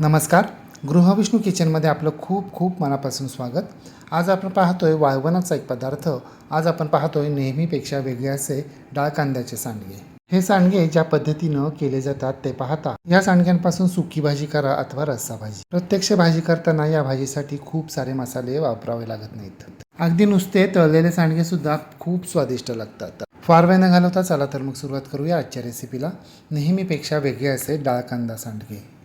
नमस्कार. गृहविष्णू किचनमध्ये आपलं खूप खूप मनापासून स्वागत. आज आपण पाहतोय वाळवणाचा एक पदार्थ. आज आपण पाहतोय नेहमीपेक्षा वेगळे असे डाळ कांद्याचे सांडगे. हे सांडगे ज्या पद्धतीनं केले जातात ते पाहता या सांडग्यांपासून सुकी भाजी करा अथवा रस्सा भाजी. प्रत्यक्ष भाजी करताना या भाजीसाठी खूप सारे मसाले वापरावे लागत नाहीत. अगदी नुसते तळलेले सांडगे सुद्धा खूप स्वादिष्ट लागतात. फार वेळ न घालवता चला तर मग सुरुवात करूया आजच्या रेसिपीला नेहमीपेक्षा वेगळे असे डाळ कांदा सांडगे.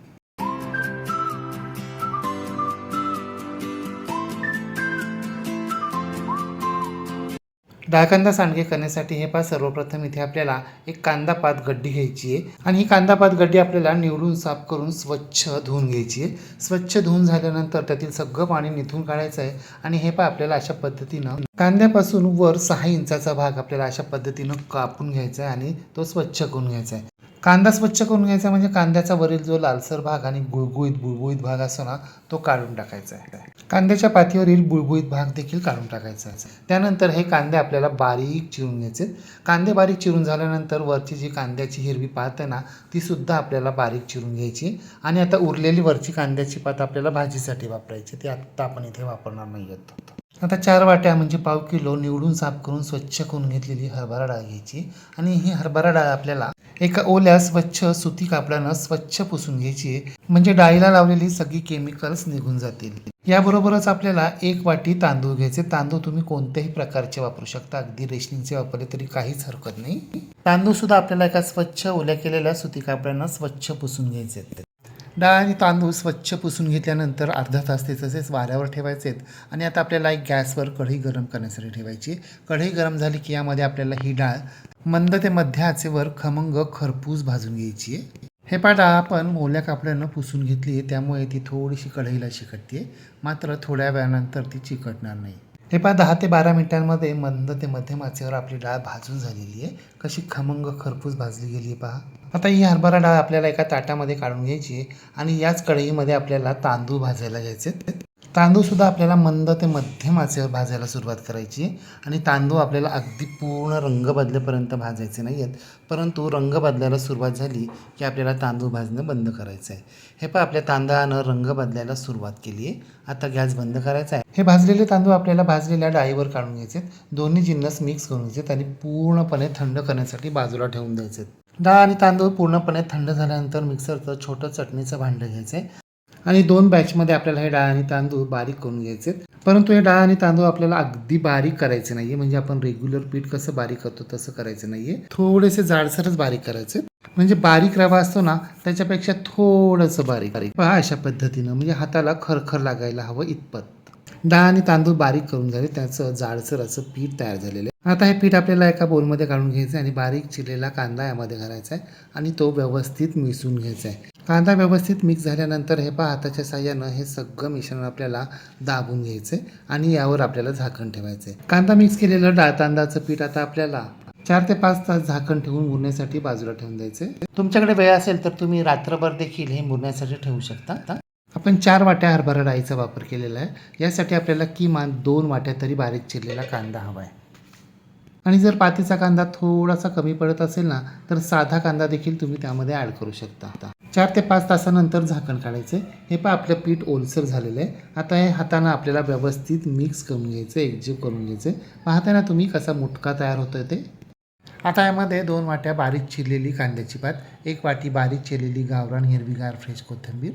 डाळकांदा सांडगे करण्यासाठी हे पहा सर्वप्रथम इथे आपल्याला एक कांदा पात गड्डी घ्यायची आहे. आणि ही कांदा पात गड्डी आपल्याला निवडून साफ करून स्वच्छ धुवून घ्यायची आहे. स्वच्छ धुवून झाल्यानंतर त्यातील सगळं पाणी निथून काढायचं आहे. आणि हे पहा आपल्याला अशा पद्धतीनं कांद्यापासून वर सहा इंचाचा भाग आपल्याला अशा पद्धतीनं कापून घ्यायचा आहे आणि तो स्वच्छ करून घ्यायचा आहे. कांदा स्वच्छ करून घ्यायचा म्हणजे कांद्याचा वरील जो लालसर भाग आणि गुळगुळीत बुळबुळीत भाग असतो ना तो काढून टाकायचा आहे. कांद्याच्या पातीवरील बुळबुळीत भाग देखील काढून टाकायचा आहे. त्यानंतर हे कांदे आपल्याला बारीक चिरून घ्यायचे. कांदे बारीक चिरून झाल्यानंतर वरची जी कांद्याची हिरवी पात आहे ना ती सुद्धा आपल्याला बारीक चिरून घ्यायची. आणि आता उरलेली वरची कांद्याची पात आपल्याला भाजीसाठी वापरायची. ती आत्ता आपण इथे वापरणार नाही आहोत. आता चार वाट्या म्हणजे पाव किलो निवडून साफ करून स्वच्छ करून घेतलेली हरभरा डाळ घ्यायची. आणि ही हरभरा डाळ आपल्याला एका ओल्या स्वच्छ सुती कापडानं स्वच्छ पुसून घ्यायची आहे. म्हणजे डाळीला लावलेली सगळी केमिकल्स निघून जातील. याबरोबरच आपल्याला एक वाटी तांदूळ घ्यायचे. तांदूळ तुम्ही कोणत्याही प्रकारचे वापरू शकता. अगदी रेशनिंगचे वापरले तरी काहीच हरकत नाही. तांदूळ सुद्धा आपल्याला एका स्वच्छ ओल्या केलेल्या सुती कापडानं स्वच्छ पुसून घ्यायचे आहेत. डाळ आणि तांदूळ स्वच्छ पुसून घेतल्यानंतर अर्धा तास ते तसेच वाऱ्यावर ठेवायचे आहेत आणि आता आपल्याला एक गॅसवर कढई गरम करण्यासाठी ठेवायची. कढई गरम झाली की यामध्ये आपल्याला ही डाळ मंद ते मध्य आचेवर खमंग खरपूस भाजून घ्यायची आहे. हे पाटा आपण मोल्या कापड्यानं पुसून घेतली आहे त्यामुळे ती थोडीशी कढईला चिकटते मात्र थोड्या वेळानंतर ती चिकटणार नाही. हे पहा दहा ते बारा मिनिटांमध्ये मंद ते मध्यम आचेवर आपली डाळ भाजून झालेली आहे कशी खमंग खरपूस भाजली गेली आहे पहा. आता ही हरभरा डाळ आपल्याला एका ताटामध्ये काढून घ्यायची आहे आणि याच कढईमध्ये आपल्याला तांदूळ भाजायला घ्यायचे तांदूळसुद्धा आपल्याला मंद ते मध्यम आचेवर भाजायला सुरुवात करायची आणि तांदूळ आपल्याला अगदी पूर्ण रंग बदलेपर्यंत भाजायचे नाही आहेत. परंतु रंग बदलायला सुरुवात झाली की आपल्याला तांदूळ भाजणं बंद करायचं आहे. हे पण आपल्या तांदळानं रंग बदलायला सुरुवात केली आहे. आता गॅस बंद करायचा आहे. हे भाजलेले तांदूळ आपल्याला भाजलेल्या डाळीवर काढून घ्यायचे दोन्ही जिन्नस मिक्स करून घ्यायचे आणि पूर्णपणे थंड करण्यासाठी बाजूला ठेवून द्यायचे डाळ आणि तांदूळ पूर्णपणे थंड झाल्यानंतर मिक्सरचं छोटं चटणीचं भांडं घ्यायचं. आहे आणि दोन बॅचमध्ये आपल्याला हे डाळ आणि तांदूळ बारीक करून घ्यायचे. परंतु हे डाळ आणि तांदूळ आपल्याला अगदी बारीक करायचे नाहीये. म्हणजे आपण रेग्युलर पीठ कसं बारीक करतो तसं करायचं नाहीये. थोडेसे जाडसरच बारीक करायचे. म्हणजे बारीक रवा असतो ना त्याच्यापेक्षा थोडंसं बारीक बारीक. पहा अशा पद्धतीनं म्हणजे हाताला खरखर लागायला हवं इतपत. डाळ आणि तांदूळ बारीक करून झाले. त्याचं जाडसर असं पीठ तयार झालेलं आहे. आता हे पीठ आपल्याला एका बोलमध्ये काढून घ्यायचं आहे आणि बारीक चिरलेला कांदा यामध्ये घालायचा आहे आणि तो व्यवस्थित मिसळून घ्यायचा आहे. कांदा व्यवस्थित मिक्स झाल्यानंतर हे पहा हाताच्या साह्यानं हे सगळं मिश्रण आपल्याला दाबून घ्यायचं आहे आणि यावर आपल्याला झाकण ठेवायचं आहे कांदा मिक्स केलेलं डाळ तांदळाचं पीठ आता आपल्याला चार ते पाच तास झाकण ठेवून मुरण्यासाठी बाजूला ठेवून द्यायचे तुमच्याकडे वेळ असेल तर तुम्ही रात्रभर देखील हे मुरण्यासाठी ठेवू शकता. आपण चार वाट्या हरभरा डाळीचा वापर केलेला आहे. यासाठी आपल्याला किमान दोन वाट्या तरी बारीक चिरलेला कांदा हवा आहे आणि जर पातीचा कांदा थोडासा कमी पडत असेल ना तर साधा कांदा देखील तुम्ही त्यामध्ये ॲड करू शकता चार ते पाच तासानंतर झाकण काढायचे. हे पण आपलं पीठ ओलसर झालेलं आहे. आता हे हातानं आपल्याला व्यवस्थित मिक्स करून घ्यायचं एकजीव करून घ्यायचं. पाहताना तुम्ही कसा मुटका तयार होतो ते. आता यामध्ये दोन वाट्या बारीक चिरलेली कांद्याची पात एक वाटी बारीक चिरलेली गावरान हिरवीगार फ्रेश कोथिंबीर.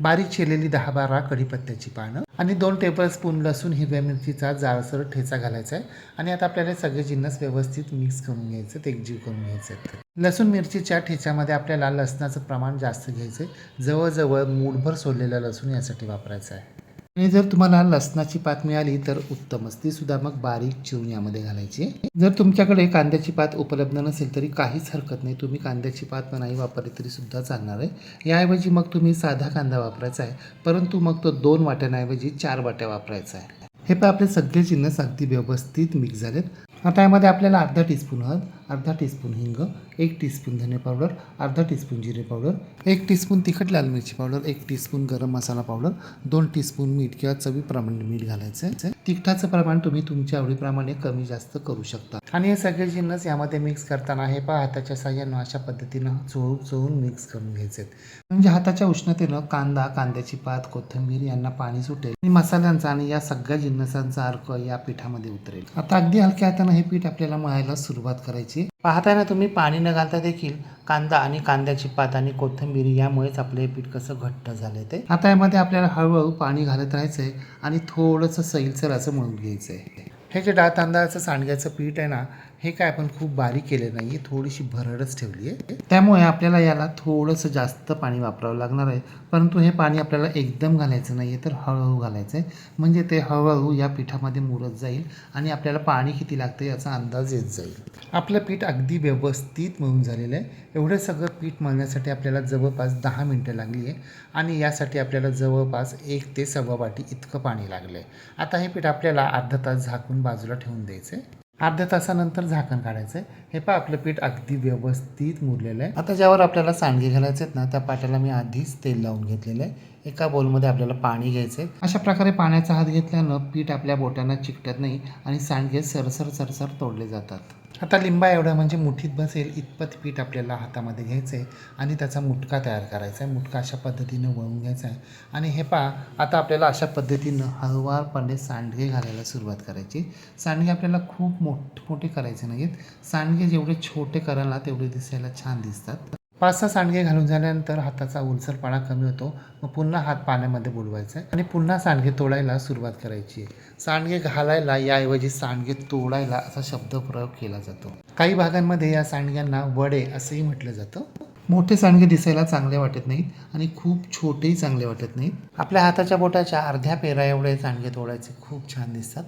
बारीक चिरलेली दहा बारा कढीपत्त्याची पानं आणि दोन टेबलस्पून लसूण हिरव्या मिरचीचा जाळसर ठेचा घालायचा आहे. आणि आता आपल्याला सगळे जिन्नस व्यवस्थित मिक्स करून घ्यायचं एकजीव करून घ्यायचं लसूण मिरचीच्या ठेच्यामध्ये आपल्याला लसणाचं प्रमाण जास्त घ्यायचं आहे. जवळजवळ मूठभर सोडलेला लसूण यासाठी वापरायचा आहे. आणि जर तुम्हाला लसणाची पात मिळाली तर उत्तमच. ती सुद्धा मग बारीक चिरून यामध्ये घालायची. जर तुमच्याकडे कांद्याची पात उपलब्ध नसेल तरी काहीच हरकत नाही. तुम्ही कांद्याची पात नाही वापरली तरी सुद्धा चालणार आहे. याऐवजी मग तुम्ही साधा कांदा वापरायचा आहे. परंतु मग तो दोन वाट्यांऐवजी चार वाट्या वापरायचा आहे. हे पण आपले सगळे जिन्नस अगदी व्यवस्थित मिक्स झालेत. आता यामध्ये आपल्याला अर्धा टीस्पून हळद अर्धा टीस्पून हिंग एक टीस्पून धने पावडर अर्धा टीस्पून जिरे पावडर एक टीस्पून तिखट लाल मिरची पावडर एक टीस्पून गरम मसाला पावडर दोन टीस्पून मीठ किंवा चवीप्रमाणे मीठ घालायचं आहे. तिखटाचं प्रमाण तुम्ही तुमच्या आवडीप्रमाणे कमी जास्त करू शकता. आणि हे सगळे जिन्नस यामध्ये मिक्स करताना हे पहा हाताच्या साह्यानं अशा पद्धतीनं चोळून चोळून मिक्स करून घ्यायचे म्हणजे हाताच्या उष्णतेनं कांदा कांद्याची पात कोथिंबीर यांना पाणी सुटेल. आणि मसाल्यांचा आणि या सगळ्या जिन्नसांचा अर्क या पिठामध्ये उतरेल. आता अगदी हलक्या हातानं हे पीठ आपल्याला मळायला सुरुवात करायची पाहताना तुम्ही पाणी न घालता देखील कांदा आणि कांद्याची पात आणि कोथिंबीर यामुळेच आपलं हे पीठ कसं घट्ट झालं ते. आता यामध्ये आपल्याला हळूहळू पाणी घालत राहायचं आहे आणि थोडंसं सैलसर असं मळून घ्यायचं आहे हे जे डाळ तांदळाचं सांडग्याचं पीठ आहे ना हे काय आपण खूप बारीक केलं नाही आहे थोडीशी भरडच ठेवली आहे. त्यामुळे आपल्याला याला थोडंसं जास्त पाणी वापरावं लागणार आहे. परंतु हे पाणी आपल्याला एकदम घालायचं नाही आहे तर हळूहळू घालायचं आहे म्हणजे ते हळूहळू या पिठामध्ये मुरत जाईल आणि आपल्याला पाणी किती लागतं याचा अंदाज येत जाईल. आपलं पीठ अगदी व्यवस्थित मळून झालेलं आहे. एवढं सगळं पीठ मळण्यासाठी आपल्याला जवळपास दहा मिनटं लागली आहे. आणि यासाठी आपल्याला जवळपास एक ते सव्वा वाटी इतकं पाणी लागलं आहे आता हे पीठ आपल्याला अर्धा तास झाकून बाजूला ठेवून द्यायचं आहे अर्ध्या तासानंतर झाकण काढायचं आहे हे पहा आपलं पीठ अगदी व्यवस्थित मुरलेलं आहे. आता ज्यावर आपल्याला सांडगे घालायचे आहेत ना त्या पाट्याला मी आधीच तेल लावून घेतलेलं आहे. एका बोलमध्ये आपल्याला पाणी घ्यायचं आहे अशा प्रकारे पाण्याचा हात घेतल्यानं पीठ आपल्या बोटांना चिकटत नाही आणि सांडगे सरसर सरसर तोडले जातात. आता लिंबा एवढा म्हणजे मुठीत बसेल इतपत पीठ आपल्याला हातामध्ये घ्यायचं आहे आणि त्याचा मुटका तयार करायचा आहे मुटका अशा पद्धतीनं वळून घ्यायचा आहे आणि हे पहा आता आपल्याला अशा पद्धतीनं हळुवारपणे सांडगे घालायला सुरुवात करायची. सांडगे आपल्याला खूप मोठमोठे करायचे नाहीत. सांडगे जेवढे छोटे करायला तेवढे दिसायला छान दिसतात. पाच सहा सांडगे घालून झाल्यानंतर हाताचा ओलसरपणा कमी होतो. मग पुन्हा हात पाण्यामध्ये बुडवायचा आहे आणि पुन्हा सांडगे तोडायला सुरुवात करायची. आहे सांडगे घालायला याऐवजी सांडगे तोडायला असा शब्दप्रयोग केला जातो. काही भागांमध्ये या सांडग्यांना वडे असंही म्हटलं जातं. मोठे सांडगे दिसायला चांगले वाटत नाहीत आणि खूप छोटेही चांगले वाटत नाहीत. आपल्या हाताच्या बोटाच्या अर्ध्या पेरा एवढे सांडगे तोडायचे खूप छान दिसतात.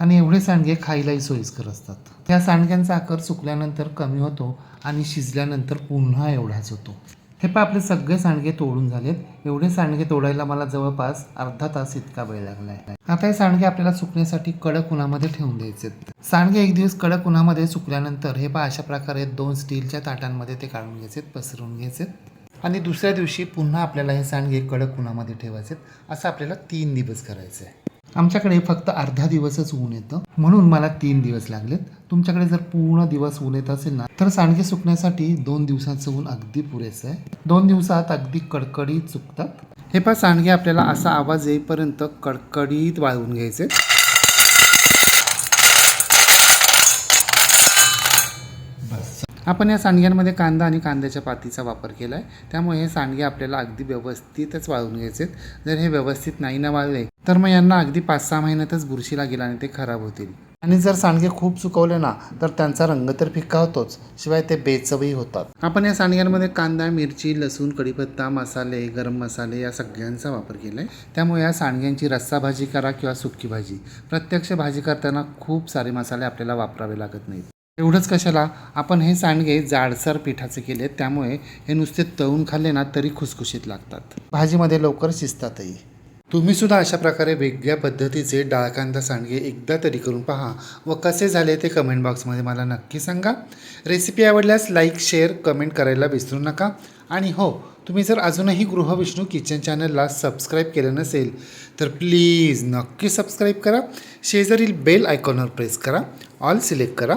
आणि एवढे सांडगे खायलाही सोयीस्कर असतात. या सांडग्यांचा आकार सुकल्यानंतर कमी होतो आणि शिजल्यानंतर पुन्हा एवढाच होतो. हे पहा आपले सगळे सांडगे तोडून झालेत. एवढे सांडगे तोडायला मला जवळपास अर्धा तास इतका वेळ लागला आहे आता हे सांडगे आपल्याला सुकण्यासाठी कडक उन्हामध्ये ठेवून द्यायचे सांडगे एक दिवस कडक उन्हामध्ये सुकल्यानंतर हे पहा अशा प्रकारे दोन स्टीलच्या ताटांमध्ये ते काढून घ्यायचे पसरून घ्यायचे आणि दुसऱ्या दिवशी पुन्हा आपल्याला हे सांडगे कडक उन्हामध्ये ठेवायचे असं आपल्याला तीन दिवस करायचं आहे आमच्याकडे फक्त अर्धा दिवसच ऊन येतं. म्हणून मला तीन दिवस लागलेत. तुमच्याकडे जर पूर्ण दिवस ऊन येत असेल ना तर सांडगे सुकण्यासाठी दोन दिवसाचं ऊन अगदी पुरेसं आहे. दोन दिवसात अगदी कडकडीत सुकतात. हे पण सांडगे आपल्याला असा आवाज येईपर्यंत कडकडीत वाळवून घ्यायचे आपण या सांडग्यांमध्ये कांदा आणि कांद्याच्या पातीचा वापर केला आहे त्यामुळे हे सांडगे आपल्याला अगदी व्यवस्थितच वाळून घ्यायचे जर हे व्यवस्थित नाही ना वाळले तर मग यांना अगदी पाच सहा महिन्यातच बुरशीला गेला आणि ते खराब होतील. आणि जर सांडगे खूप सुकवले ना तर त्यांचा रंग तर फिक्का होतोच. शिवाय ते बेचवही होतात. आपण या सांडग्यांमध्ये कांदा मिरची लसूण कढीपत्ता मसाले गरम मसाले या सगळ्यांचा वापर केला आहे त्यामुळे या सांडग्यांची रस्सा भाजी करा किंवा सुकी भाजी. प्रत्यक्ष भाजी करताना खूप सारे मसाले आपल्याला वापरावे लागत नाहीत. एवढंच कशाला? आपण हे सांडगे जाडसर पिठाचे केले त्यामुळे हे नुसते तळून खाल्ले ना तरी खुसखुशीत लागतात. भाजीमध्ये लवकर शिजतातही. तुम्ही सुद्धा अशा प्रकारे वेगळ्या पद्धतीचे डाळकांदा सांडगे एकदा तरी करून पहा व कसे झाले ते कमेंट बॉक्समध्ये मला नक्की सांगा. रेसिपी आवडल्यास लाईक शेअर कमेंट करायला विसरू नका. आणि हो तुम्ही जर अजूनही गृहविष्णू किचन चॅनलला सबस्क्राईब केलं नसेल तर प्लीज नक्की सबस्क्राईब करा. शेजारील बेल आयकॉनवर प्रेस करा. ऑल सिलेक्ट करा.